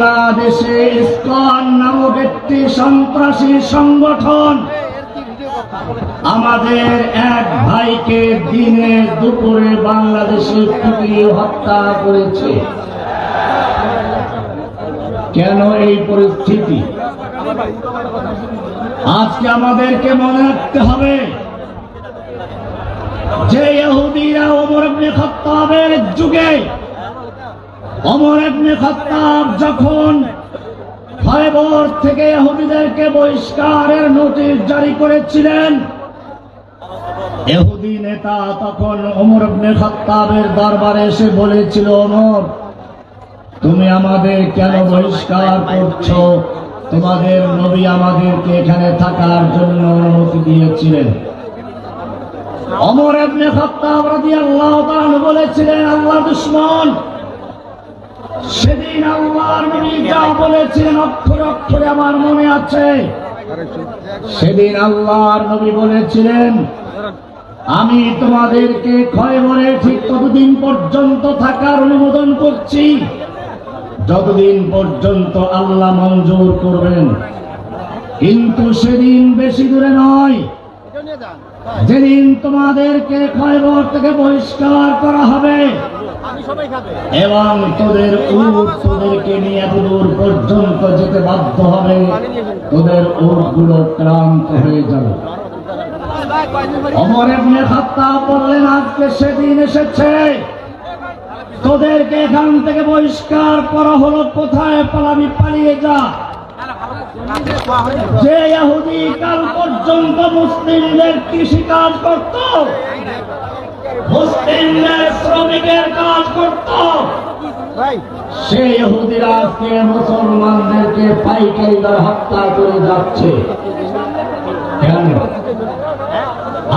বাংলাদেশে ইসকন নামক একটি সন্ত্রাসী সংগঠন আমাদের এক ভাইকে দিনে দুপুরে বাংলাদেশে পিটিয়ে হত্যা করেছে। কেন এই পরিস্থিতি? আজকে আমাদেরকে মনে রাখতে হবে যে ইহুদিরা ওমর খাত্তাবের যুগে অমর ইবনে খাত্তাব যখন ফয়বর থেকে ইহুদিদেরকে বহিষ্কারের নোটিশ জারি করেছিলেন এহুদি নেতা তখন অমর ইবনে খাত্তাবের দরবারে এসে বলেছিল ওমর তুমি আমাদের কেন বহিষ্কার করছ? তোমাদের নবী আমাদেরকে এখানে থাকার জন্য অনুমতি দিয়েছিলেন। অমর ইবনে খাত্তাব রাদিয়াল্লাহু তাআলা বলেছিলেন, আল্লাহ দুশমন সেদিন আল্লাহর নবী যা বলেছিলেন অক্ষরে অক্ষরে আমার মনে আছে। সেদিন আল্লাহর নবী বলেছিলেন, আমি তোমাদেরকে খয়বরে ঠিক ততদিন পর্যন্ত থাকার অনুমোদন করছি। যতদিন পর্যন্ত আল্লাহ মঞ্জুর করবেন। কিন্তু সেদিন বেশি দূরে নয়। যেদিন তোমাদেরকে খয়বর থেকে বহিষ্কার করা হবে এবং তোদের উট তোদেরকে নিয়ে দূর পর্যন্ত যেতে বাধ্য হবে, তোদের উটগুলো ক্লান্ত হয়ে যাবে। অমর এমনি খাত্তা বললেন, আজকে সেদিন এসেছে। তোদেরকে এখান থেকে বহিষ্কার করা হলো, কোথায় পালাবি পালিয়ে যা। যে ইহুদি কাল পর্যন্ত মুসলিমদের কৃষি কাজ করত মুসলিমদের শ্রমিকের কাজ করত। সে ইহুদিরা আজকে মুসলমানদেরকে পাইকারি দর হত্যা করে যাচ্ছে। কেন?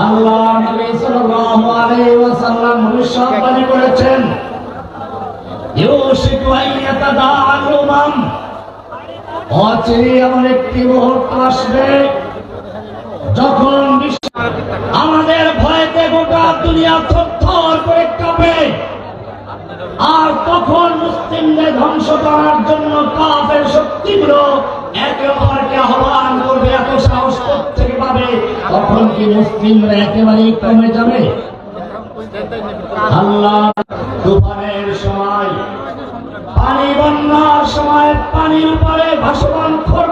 আল্লাহ নবী সাল্লাল্লাহু আলাইহি ওয়াসাল্লাম ভবিষ্যৎবাণী করেছেন ইউশিকু উমাম। অচিরে এমন একটি মুহূর্ত আসবে যখন আমাদের ভয়তে গোটা দুনিয়া থরথর করে কাঁপে। আর তখন মুসলিমদের ধ্বংস করার জন্য কাপের শক্তিগুলো একে অপরকে আহ্বান করবে, এত সাহস থেকে পাবে? তখন কি মুসলিমরা একেবারেই কমে যাবে? আল্লাহ তুফানের সময়, পানি বন্যার সময় পানির উপরে ভাসমান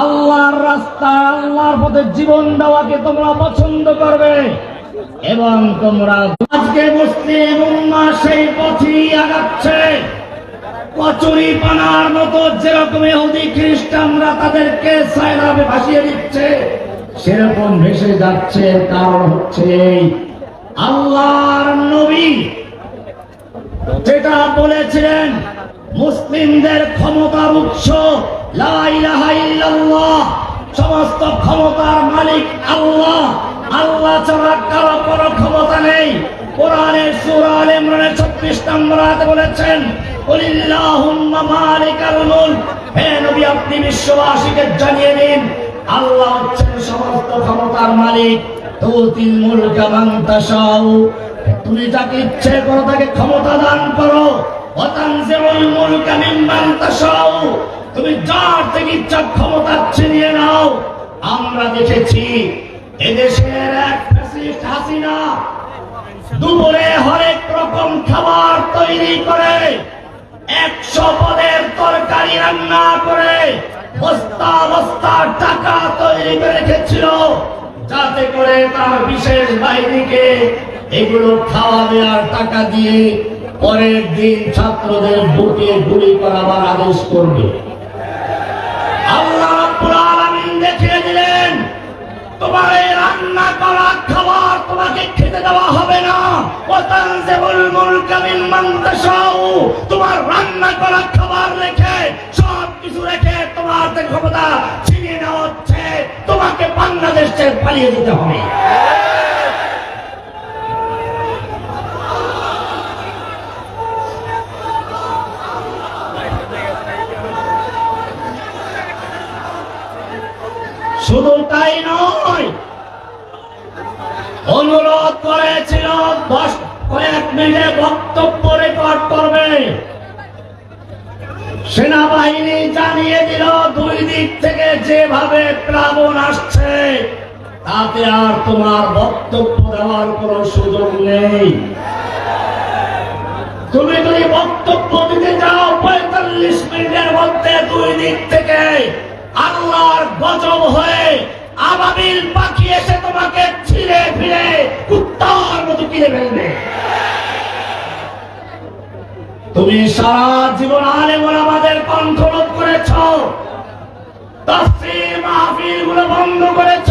আল্লাহর রাস্তায় আল্লাহর পথে জীবন দেওয়াকে তোমরা পছন্দ করবে এবং তোমরা আজকে মুসলিম উম্মাহ সেই পথই আগাচ্ছে। কচুরি পানার মতো যেরকম ইহুদি খ্রিস্টানরা তাদেরকে সায়রাবে ভাসিয়ে দিচ্ছে, সেরকম ভেসে যাচ্ছে কারণ হচ্ছে আল্লাহর নবী যেটা বলেছিলেন মুসলিমদের ক্ষমতার উৎস সমস্ত ক্ষমতার মালিক আল্লাহ। আল্লাহ ছাড়া কারও কোনো ক্ষমতা নেই। কোরআনের সূরা আলে ইমরানের 36 নম্বর আয়াতে বলেছেন আপনি বিশ্ববাসীকে জানিয়ে দিন, আল্লাহ হচ্ছেন সমস্ত ক্ষমতার মালিক। মান তুমি যাকে ইচ্ছে করো তাকে ক্ষমতা দান করো। তুমি যার থেকে ইচ্ছা ক্ষমতা ছিনিয়ে নাও, আমরা দেখেছি এদেশের এক ফ্যাসিস্ট হাসিনা দুপুরে হরেক রকম খাবার তৈরি করে, একশো পদের তরকারি রান্না করে, বস্তা বস্তা টাকা তৈরি করে রেখেছিল, যাতে করে তার বিশেষ বাহিনীকে এগুলো খাওয়াবে আর টাকা দিয়ে পরের দিন ছাত্রদের বুকে গুলি করাবার আদেশ করবে। আল্লাহ দেখিয়ে দিলেন, তোমার এই রান্না করা খাবার তোমাকে খেতে দেওয়া হবে না। তোমার রান্না করা খাবার রেখে, সব কিছু রেখে তোমার ক্ষমতা ছিনিয়ে নেওয়া হচ্ছে, তোমাকে বাংলাদেশ পালিয়ে যেতে হবে। শুধু তাই নয়, অনুরোধ করেছিল, দশ কয়েক মিনিটে বক্তব্য রেকর্ড করবে। সেনাবাহিনী জানিয়ে দিল, দুই দিক থেকে যেভাবে প্লাবন আসছে, তাতে আর তোমার বক্তব্য দেওয়ার কোনো সুযোগ নেই। তুমি যদি বক্তব্য দিতে যাও পঁয়তাল্লিশ মিনিটের মধ্যে দুই দিক থেকে আল্লাহর গজব হয়ে আবাবিল পাখি এসে তোমাকে ছিঁড়ে ফিরে কুত্তার মতো কিনে ফেলবে। তুমি সারা জীবন আলেম আমাদের কণ্ঠরোধ করেছ, তফসির মাহফিলগুলো বন্ধ করেছ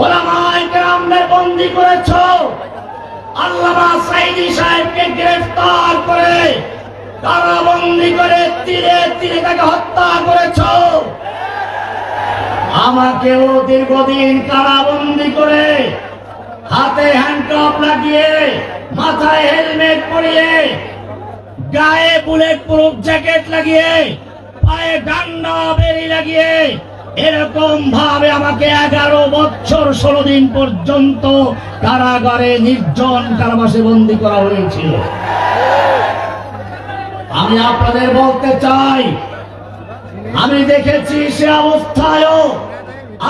ওলামায়ে কেরামদের বন্দি করেছ, আল্লামা সাইদি সাহেবকে গ্রেফতার করে কারাবন্দি করে তীরে তীরে তাকে হত্যা করেছ। আমাকেও দীর্ঘদিন কারাবন্দি করে হাতে হ্যান্ডকাপ লাগিয়ে, মাথায় হেলমেট পরিয়ে, গায়ে বুলেট প্রুফ জ্যাকেট লাগিয়ে, পায়ে ডান্ডা বেরি লাগিয়ে, এরকম ভাবে আমাকে এগারো বছর ষোলো দিন পর্যন্ত কারাগারে নির্জন কারাবাসে বন্দি করা হয়েছিল। আমি আপনাদের বলতে চাই, আমি দেখেছি সে অবস্থায়ও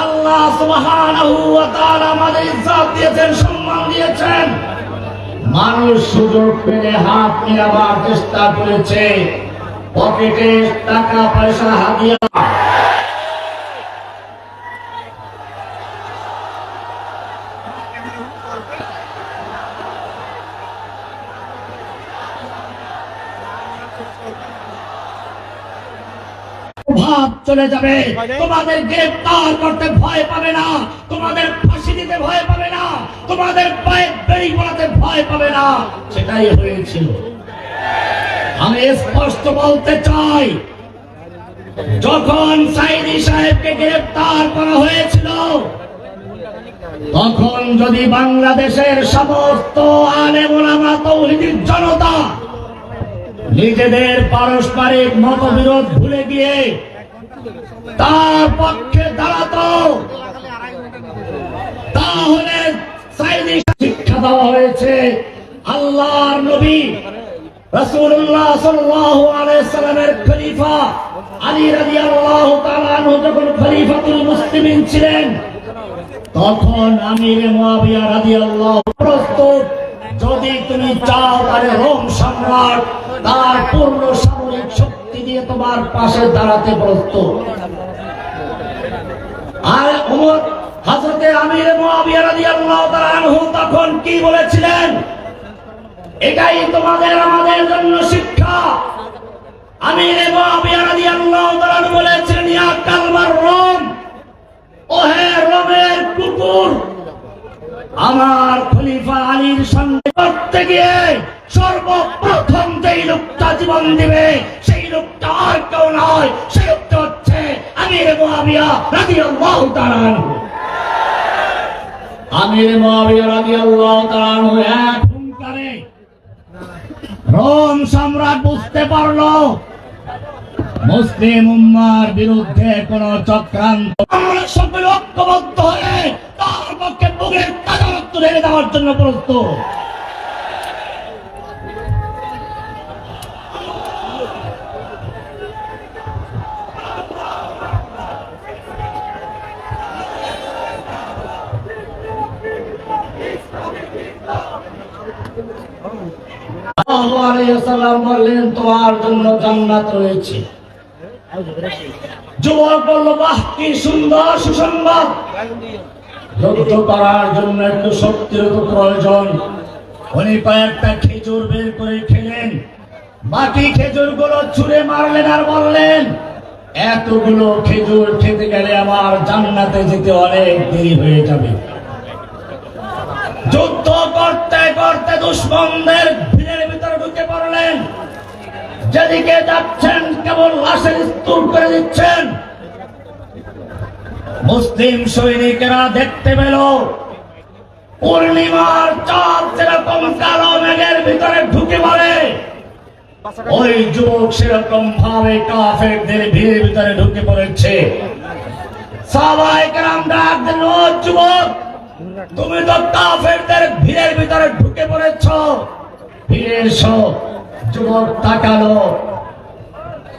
আল্লাহ আমাদের ইজ্জত দিয়েছেন, সম্মান দিয়েছেন। মানুষ সুযোগ পেলে হাত নিয়ে আবার চেষ্টা করেছে। পকেটে টাকা পয়সা হাতিয়া চলে যাবে। তোমাদের গ্রেফতার করতে ভয় পাবে না। তোমাদের ফাঁসি দিতে ভয় পাবে না। তোমাদের পায়ে বেড়ি পড়াতে ভয় পাবে না। সেটাই হয়েছিল। আমি স্পষ্ট বলতে চাই, যখন সাইদি সাহেবকে গ্রেফতার করা হয়েছিল, তখন যদি বাংলাদেশের সমস্ত আলেমা তৌহিদির জনতা নিজেদের পারস্পরিক মতবিরোধ ভুলে গিয়ে তার পক্ষে দাঁড়াতো। তাহলে শিক্ষা দেওয়া হয়েছে আল্লাহর নবী তখন আমির মুয়াবিয়া রাদিয়াল্লাহু প্রস্তুত, যদি তুমি চাও তাহলে রোম সম্রাট, তার পূর্ণ সামরিক শক্তি দিয়ে তোমার পাশে দাঁড়াতে প্রস্তুত। আর ওমর হযরতে আমির মুয়াবিয়া রাদিয়াল্লাহু তাআলা আনহু তখন কি বলেছিলেন? এটাই তোমাদের আমাদের জন্য শিক্ষা। আমির মুয়াবিয়া রাদিয়াল্লাহু তাআলা বলেছিলেন, ইয়া কালমার রোম, ওহে রোমের কুকুর, আমার খলিফা আলীর সঙ্গে করতে গিয়ে সর্বপ্রথম যেই লোকটা জীবন দিবে সেই লোকটা আর কেউ নয়। সেই লোকটা হচ্ছে আমির মুয়াবিয়া রাদিয়াল্লাহু তাআলা আমির রাদিয়াল্লাহু তাআলা আনহু এক হুঙ্কারে রোম সম্রাট বুঝতে পারল মুসলিম উম্মার বিরুদ্ধে কোন চক্রান্ত। আমরা সকলে ঐক্যবদ্ধ হয়ে তার পক্ষে বুকের তাজা রক্ত ঢেলে দেওয়ার জন্য প্রস্তুত। বললেন উনি খেজুর বের করে খেলেন। বাকি খেজুরগুলো ছুঁড়ে মারলেন আর বললেন, এতগুলো খেজুর খেতে গেলে আমার জান্নাতে যেতে অনেক দেরি হয়ে যাবে। যুদ্ধ করতে করতে দুশ্মনদের ভিড়ের ভিতরে ঢুকে পড়লেন। যেদিকে যাচ্ছেন, কেবল লাশের স্তূপ করে দিচ্ছেন। মুসলিম সৈনিকেরা দেখতে পেল, পূর্ণিমার চাঁদ সেরকম কালো মেঘের ভিতরে ঢুকে পড়ে, ওই যুবক সেরকম ভাবে কাফেরদের ভিড়ের ভিতরে ঢুকে পড়েছে। সবাই গ্রাম ডাক যুবক তুমি তো কাফেরদের ভিড়ের ভিতরে ঢুকে পড়েছ। ফিরে এসো, যুবক তাকালো।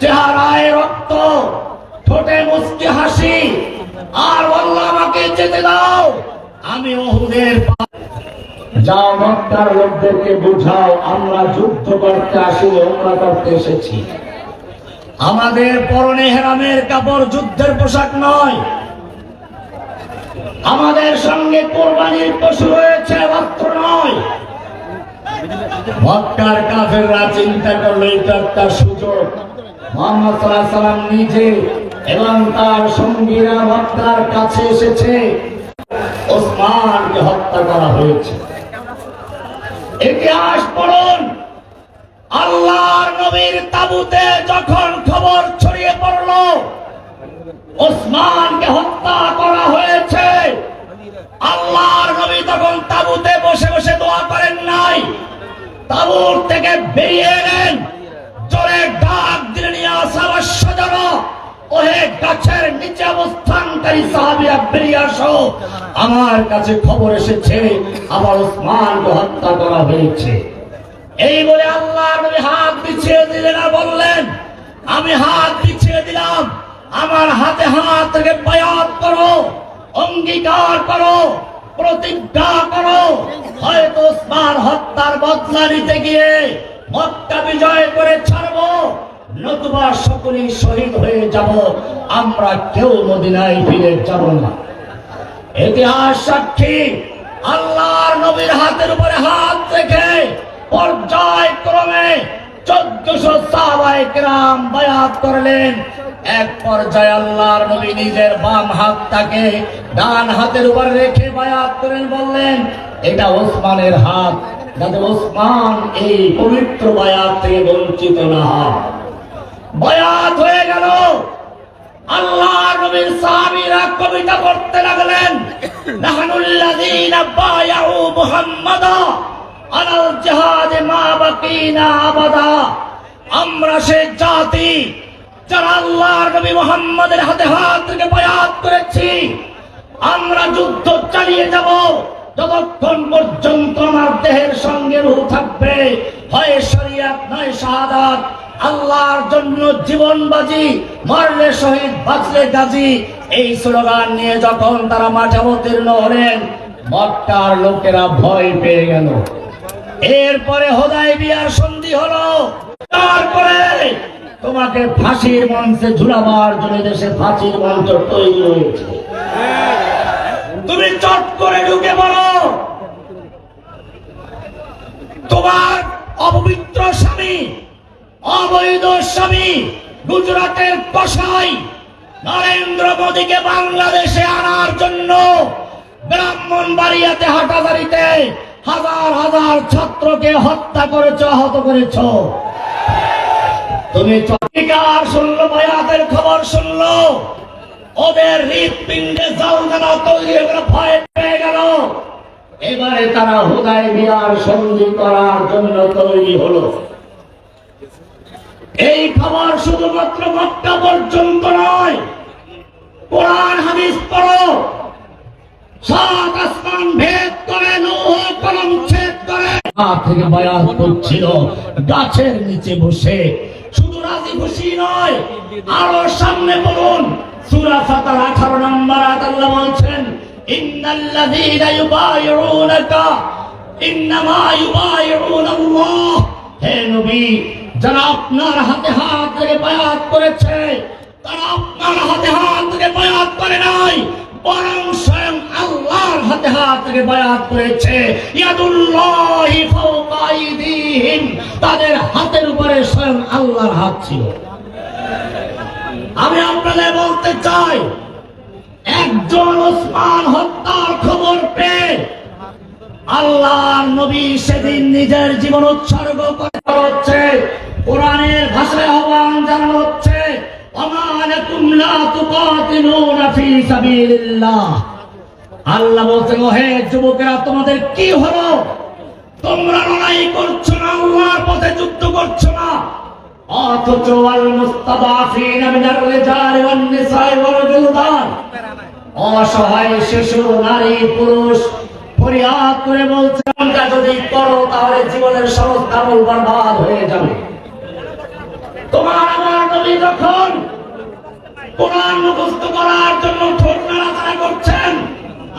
চেহারায় রক্ত, ঠোঁটে মুস্কি হাসি। আর বলল আমাকে যেতে দাও, আমি ওহুদের যাও মক্কার লোকদেরকে বুঝাও, আমরা যুদ্ধ করতে আসি, ওমরা করতে এসেছি। আমাদের পরনে হেরামের কাপড় যুদ্ধের পোশাক নয়। আমাদের সঙ্গে কোরবানির পশু রয়েছে বস্ত্র নয়। মক্কার কাফেররা চিন্তা করল, এটা একটা সুযোগ। মোহাম্মদ নিজে এবং তার সঙ্গীরা মক্কার কাছে এসেছে। ওসমানকে হত্যা করা হয়েছে। ইতিহাস পড়ুন। আল্লাহর নবীর তাবুতে যখন খবর ছড়িয়ে পড়ল ওসমানকে হত্যা করা হয়েছে। আল্লাহর নবী তখন তাবুতে বসে বসে দোয়া করেন নাই। তাবুর থেকে বেরিয়ে এলেন। জোরে ডাক দিলেন সাবাশজার ওহে গাছের নিচে অবস্থানকারী সাহাবীরা বেরিয়ে আসো। আমার কাছে খবর এসেছে, আবার ওসমানকে হত্যা করা হয়েছে। এই বলে আল্লাহ নবী হাত বিছিয়ে দিলেন আর বললেন, আমি হাত বিছিয়ে দিলাম। আমার হাতে হাত থেকে বয়াত করো, অঙ্গীকার করো, প্রতিজ্ঞা করো। হয়তো ওসমান হত্যার বদলা নিতে গিয়ে মক্কা বিজয় করে ছাড়বো, নতুবা সকলেই শহীদ হয়ে যাব। আমরা কেউ মদিনায় ফিরে যাব না। ইতিহাস সাক্ষী, আল্লাহর নবীর হাতের উপরে হাত রেখে পর্যায়ক্রমে চোদ্দশো সাহাবায়ে কেরাম বায়াত করলেন। এক পর্যায়ে আল্লাহর নবী নিজের বাম হাতটাকে ডান হাতের উপরে রেখে বায়াত করেন, বললেন, এটা ওসমানের হাত। যাতে ওসমান এই পবিত্র বায়াত থেকে বঞ্চিত না হয়। বয়াত হয়ে গেল। আল্লাহ নবীর সাহাবীরা কবিতা পড়তে লাগলেন, নাহনুল্লাযীনা বায়াউ মুহাম্মাদা। আলাল জিহাদে মা বাকিনা আবাদা। আমরা সে জাতি যারা আল্লাহর নবী মুহাম্মাদের হাতে হাত রেখে বায়াত করেছি, আমরা যুদ্ধ চালিয়ে যাব। যতক্ষণ পর্যন্ত আমার দেহের সঙ্গে রূহ থাকবে হয় শরিয়াত নয় শাহাদাত। আল্লাহর জন্য জীবন বাজি, মরলে শহীদ, বাঁচলে গাজী। এই স্লোগান নিয়ে যখন তারা মাঠে অবতীর্ণ হলেন, মক্কার লোকেরা ভয় পেয়ে গেল। এরপরে হোদাই বিয়ার সন্ধি হলো। তারপরে তোমাকে ফাঁসির মঞ্চে ঝুলাবার জন্য দেশে ফাঁসির মঞ্চ তৈরি হয়েছে। তুমি চট করে ঢুকে পড়ো। তোমার অপবিত্র স্বামী, অবৈধ স্বামী গুজরাটের কসাই নরেন্দ্র মোদীকে বাংলাদেশে আনার জন্য ব্রাহ্মণ বাড়িয়াতে হাটাদারিতে হাজার হাজার ছাত্রকে হত্যা করেছ, আহত করেছ। তুমি চট্টিকার শুনলো বয়াতের খবর শুনলো। ওদের হৃৎপিণ্ডে জালদানা তৈরি গেল, ভয় পেয়ে গেল। এবারে তারা হুদায় বিয়ার সন্ধি করার জন্য তৈরি হলো। এই খবর শুধুমাত্র মক্কা পর্যন্ত নয়, কোরআন হাদিস পড়ো। সাত আসমান ভেদ করে, নৌহ কলম ছেদ করে। থেকে বয়াত করছিল গাছের নিচে বসে। শুধু রাজি খুশি নয়, আরও সামনে বলুন, সূরা ফাতার 18 নম্বর আয়াত আল্লাহ বলছেন, ইন্নাল্লাযীনা ইউবাইউনাকা, ইন্নামা ইউবাইউনাল্লাহ। হে নবী, যারা আপনার হাতে হাত ধরে বায়াত করেছে, তারা আপনার হাতে হাত ধরে বায়াত করে নাই। বরং স্বয়ং আল্লাহর হাতে হাত থেকে বায়াত করেছে। ইয়াদুল্লাহি ফাওকা আইদিহিম। তাদের হাতের উপরে স্বয়ং আল্লাহর হাত ছিল। আমি আপনাদের বলতে চাই, একজন ওসমান হত্যার খবর পেয়ে আল্লাহর নবী সেদিন নিজের জীবন উৎসর্গ করে হচ্ছে কোরআনের ভাষা আসলে আহ্বান জানানো আল্লাহ বলছেন হে যুবকেরা, তোমাদের কি হলো? তোমরা লড়াই করছ না, আল্লাহর পথে যুদ্ধ করছ না? অথচ আল মুস্তাদাফিন মিনার রিজাল ওয়ান নিসাই ওয়াল বিলদান অসহায় শিশু, নারী, পুরুষ, ফরিয়াদ করে বলছে "তোমরা যদি করো, তাহলে জীবনের সমস্ত আমল বরবাদ হয়ে যাবে। তোমার আমার নবী যখন কোরআন মুখস্থ করার জন্য ঠোঁট নাড়াচাড়া করছেন।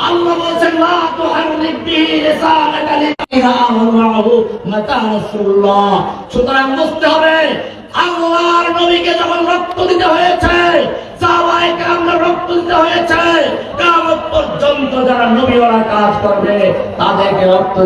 আল্লাহ বলছেন, লা তুহাররিক বিহি লিসানাকা লিতাহু মাহু মাতা রাসূলুল্লাহ। সুতরাং বুঝতে হবে, আল্লাহর নবীকে যখন রক্ত দিতে হয়েছে সাহাবায়ে কেরামদের রক্ত দিতে হয়েছে, কিয়ামত পর্যন্ত যারা নবীওয়ালা কাজ করবে, তাদেরকে রক্ত